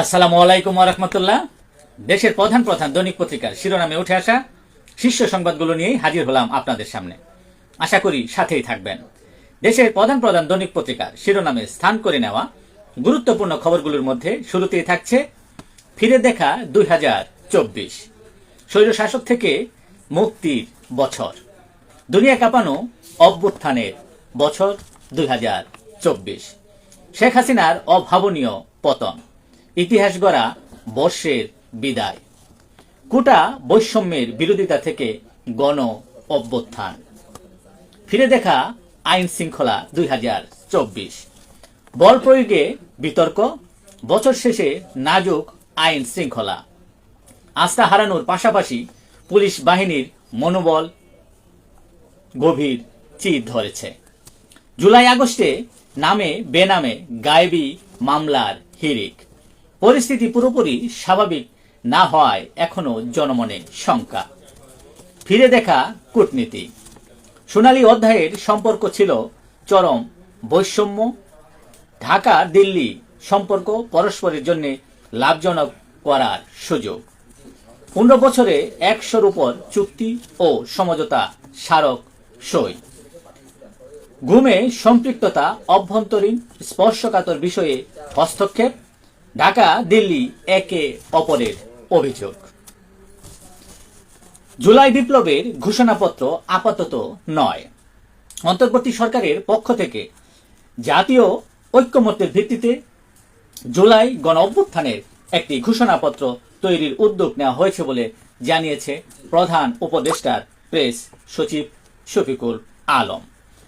আসসালামু আলাইকুম রহমতুল্লাহ। দেশের প্রধান প্রধান দৈনিক পত্রিকার শিরোনামে উঠে আসা শীর্ষ সংবাদগুলো নিয়েই হাজির হলাম আপনাদের সামনে। আশা করি সাথেই থাকবেন। দেশের প্রধান প্রধান দৈনিক পত্রিকার শিরোনামে স্থান করে নেওয়া গুরুত্বপূর্ণ খবরগুলোর মধ্যে শুরুতেই থাকছে ফিরে দেখা দুই হাজার চব্বিশ। স্বৈরশাসক থেকে মুক্তির বছর। দুনিয়া কাঁপানো অভ্যুত্থানের বছর দুই হাজার চব্বিশ। শেখ হাসিনার অভাবনীয় পতন। ইতিহাস গড়া বর্ষের বিদায়। কোটা বৈষম্যের বিরোধিতা থেকে গণ অভ্যুত্থান। ফিরে দেখা আইন শৃঙ্খলা দুই হাজার চব্বিশ। বল প্রয়োগে বিতর্ক, বছর শেষে নাজুক আইন শৃঙ্খলা। আস্থা হারানোর পাশাপাশি পুলিশ বাহিনীর মনোবল গভীর চির ধরেছে। জুলাই আগস্টে নামে বেনামে গায়েবী মামলার হিরিক পরিস্থিতি পুরোপুরি স্বাভাবিক না হওয়ায় এখনও জনমনে শঙ্কা। ফিরে দেখা কূটনীতি। সোনালী অধ্যায়ের সম্পর্ক ছিল চরম বৈষম্য। ঢাকা, দিল্লি সম্পর্ক পরস্পরের জন্য লাভজনক করার সুযোগ। পনেরো বছরে একশোর উপর চুক্তি ও সমঝোতা স্মারক সই। ঘুমে সম্পৃক্ততা, অভ্যন্তরীণ স্পর্শকাতর বিষয়ে হস্তক্ষেপ ঢাকা, দিল্লি, একে অপরের অভিযোগ। জুলাই বিপ্লবের ঘোষণাপত্র আপাতত নয়। অন্তর্বর্তী সরকারের পক্ষ থেকে জাতীয় ঐক্যমত্যের ভিত্তিতে জুলাই গণ অভ্যুত্থানের একটি ঘোষণাপত্র তৈরির উদ্যোগ নেওয়া হয়েছে বলে জানিয়েছে প্রধান উপদেষ্টার প্রেস সচিব শফিকুল আলম।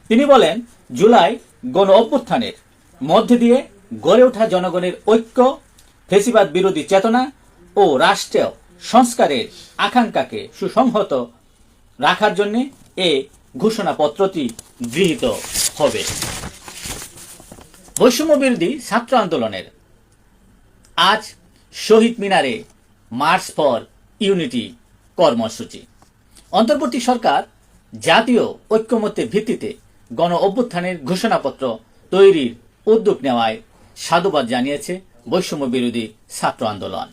তিনি বলেন, জুলাই গণ অভ্যুত্থানের মধ্যে দিয়ে গড়ে ওঠা জনগণের ঐক্য, ফেসিবাদ বিরোধী চেতনা ও রাষ্ট্রীয় সংস্কারের আকাঙ্ক্ষাকে সুসংহত রাখার জন্য এ ঘোষণাপত্রটি গৃহীত হবে। বৈষম্য বিরোধী ছাত্র আন্দোলনের আজ শহীদ মিনারে মার্চ ফর ইউনিটি কর্মসূচি। অন্তর্বর্তী সরকার জাতীয় ঐক্যমত্যের ভিত্তিতে গণ অভ্যুত্থানের ঘোষণাপত্র তৈরির উদ্যোগ নেওয়ায় সাধুবাদ জানিয়েছে বৈষম্য বিরোধী ছাত্র আন্দোলন।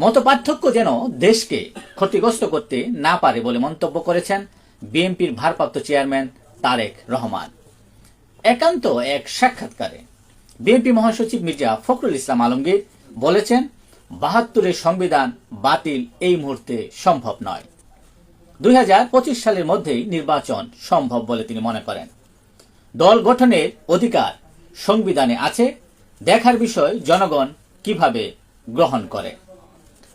মত পার্থক্য যেন দেশকে ক্ষতিগ্রস্ত করতে না পারে বলে মন্তব্য করেছেন বিএনপির ভারপ্রাপ্ত চেয়ারম্যান তারেক রহমান। একান্ত এক সাক্ষাৎকারে বিএনপি মহাসচিব মির্জা ফখরুল ইসলাম আলমগীর বলেছেন, বাহাত্তরের সংবিধান বাতিল এই মুহূর্তে সম্ভব নয়। দুই সালের মধ্যেই নির্বাচন সম্ভব বলে তিনি মনে করেন। দল গঠনের অধিকার সংবিধানে আছে, দেখার বিষয় জনগণ কীভাবে গ্রহণ করে।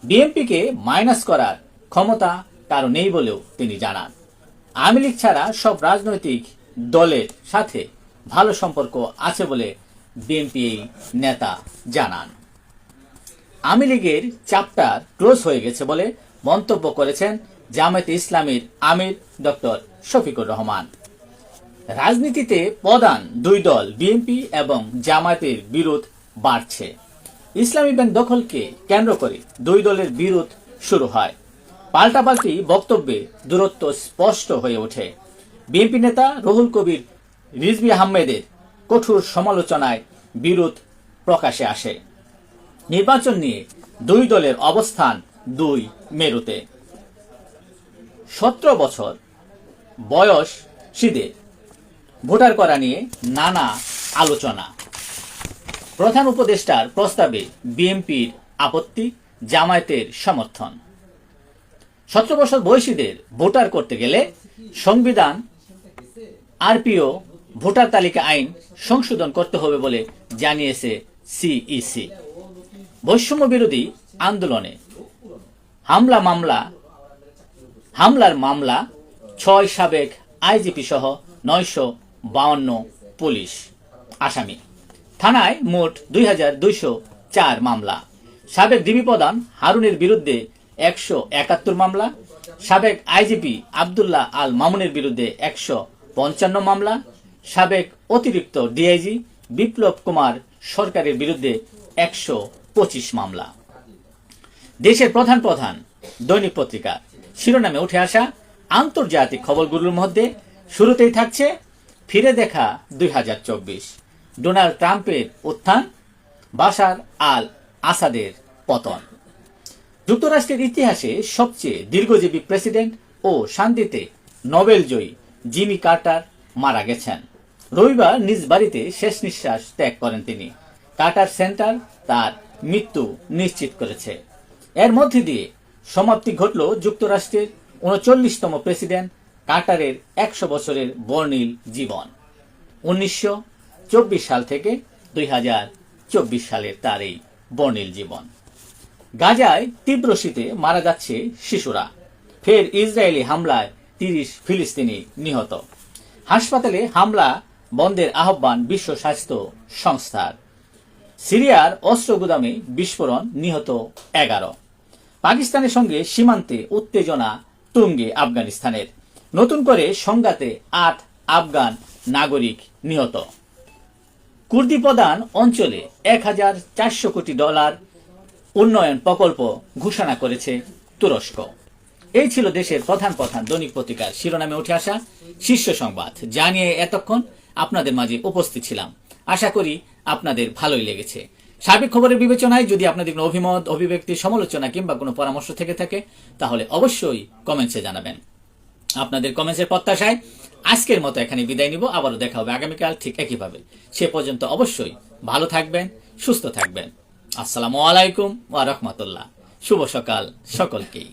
বিএনপিকে মাইনাস করার ক্ষমতা কারও নেই বলেও তিনি জানান। আওয়ামী লীগ ছাড়া সব রাজনৈতিক দলের সাথে ভালো সম্পর্ক আছে বলে বিএনপি এই নেতা জানান। আওয়ামী লীগের চ্যাপ্টার ক্লোজ হয়ে গেছে বলে মন্তব্য করেছেন জামায়াতে ইসলামীর আমির ডক্টর শফিকুর রহমান। রাজনীতিতে প্রধান দুই দল, বিএনপি এবং জামায়াতের বিরোধ বাড়ছে। ইসলামী ব্যাংক দখলকে কেন্দ্র করে দুই দলের বিরোধ শুরু হয়। পাল্টাপাল্টি বক্তব্যে দূরত্ব স্পষ্ট হয়ে ওঠে। বিএনপি নেতা রহুল কবির রিজবি আহমেদের কঠোর সমালোচনায় বিরোধ প্রকাশে আসে। নির্বাচন নিয়ে দুই দলের অবস্থান দুই মেরুতে। সতেরো বছর বয়স সিদের। ভোটার করা নিয়ে নানা আলোচনা। প্রধান উপদেষ্টার প্রস্তাবে বিএনপির আপত্তি, জামায়াতের সমর্থন। সতেরো বছর বয়সীদের ভোটার করতে গেলে সংবিধান, আরপিও, ভোটার তালিকা আইন সংশোধন করতে হবে বলে জানিয়েছে সিইসি। বৈষম্য বিরোধী আন্দোলনে হামলা মামলা, হামলার মামলা, ছয় সাবেক আইজিপি সহ নয়শো বাউন্ন পুলিশ, আসামি। থানায় মোট দুই হাজার দুইশো চার মামলা। সাবেক ডিবি প্রধান হারুনের বিরুদ্ধে একশো একাত্তর মামলা। সাবেক আইজিপি আবদুল্লাহ আল মামুনের বিরুদ্ধে একশো পঞ্চান্ন মামলা। সাবেক অতিরিক্ত ডিআইজি বিপ্লব কুমার সরকারের বিরুদ্ধে একশো পঁচিশ মামলা। দেশের প্রধান প্রধান দৈনিক পত্রিকা। শিরোনামে উঠে আসা আন্তর্জাতিক খবরগুলোর মধ্যে শুরুতেই থাকছে ফিরে দেখা দুই হাজার চব্বিশ। ডোনাল্ড ট্রাম্পের উত্থান, বাশার আল আসাদের পতন। যুক্তরাষ্ট্রের ইতিহাসে সবচেয়ে দীর্ঘজীবী প্রেসিডেন্ট ও শান্তিতে নোবেল জয়ী জিমি কার্টার মারা গেছেন। রবিবার নিজ বাড়িতে শেষ নিঃশ্বাস ত্যাগ করেন তিনি। কার্টার সেন্টার তার মৃত্যু নিশ্চিত করেছে। এর মধ্যে দিয়ে সমাপ্তি ঘটল যুক্তরাষ্ট্রের উনচল্লিশতম প্রেসিডেন্ট কার্টারের একশো বছরের বর্ণিল জীবন। উনিশশো চব্বিশ সাল থেকে দুই হাজার চব্বিশ সালের তার এই বর্ণিল জীবন। গাজায় তীব্র শীতে মারা যাচ্ছে শিশুরা। ফের ইসরায়েলি হামলায় তিরিশ ফিলিস্তিনি নিহত। হাসপাতালে হামলা বন্ধের আহ্বান বিশ্ব স্বাস্থ্য সংস্থার। সিরিয়ার অস্ত্র গুদামে বিস্ফোরণ, নিহত এগারো। পাকিস্তানের সঙ্গে সীমান্তে উত্তেজনা তুঙ্গে আফগানিস্তানের। নতুন করে সংঘাতে আট আফগান নাগরিক নিহত। কুর্দি প্রধান অঞ্চলে এক হাজার চারশো কোটি ডলার উন্নয়ন প্রকল্প ঘোষণা করেছে তুরস্ক। এই ছিল দেশের প্রধান প্রধান দৈনিক পত্রিকার শিরোনামে উঠে আসা শীর্ষ সংবাদ। জানিয়ে এতক্ষণ আপনাদের মাঝে উপস্থিত ছিলাম। আশা করি আপনাদের ভালোই লেগেছে। সার্বিক খবরের বিবেচনায় যদি আপনাদের কোনো অভিমত, অভিব্যক্তি, সমালোচনা কিংবা কোনো পরামর্শ থেকে থাকে, তাহলে অবশ্যই কমেন্টসে জানাবেন। আপনাদের কমেন্টসের প্রত্যাশায় আজকের মতো এখানে বিদায় নিব। আবারও দেখা হবে আগামীকাল ঠিক একইভাবে। সে পর্যন্ত অবশ্যই ভালো থাকবেন, সুস্থ থাকবেন। আসসালামু আলাইকুম ওয়া রাহমাতুল্লাহ। শুভ সকাল সকলকেই।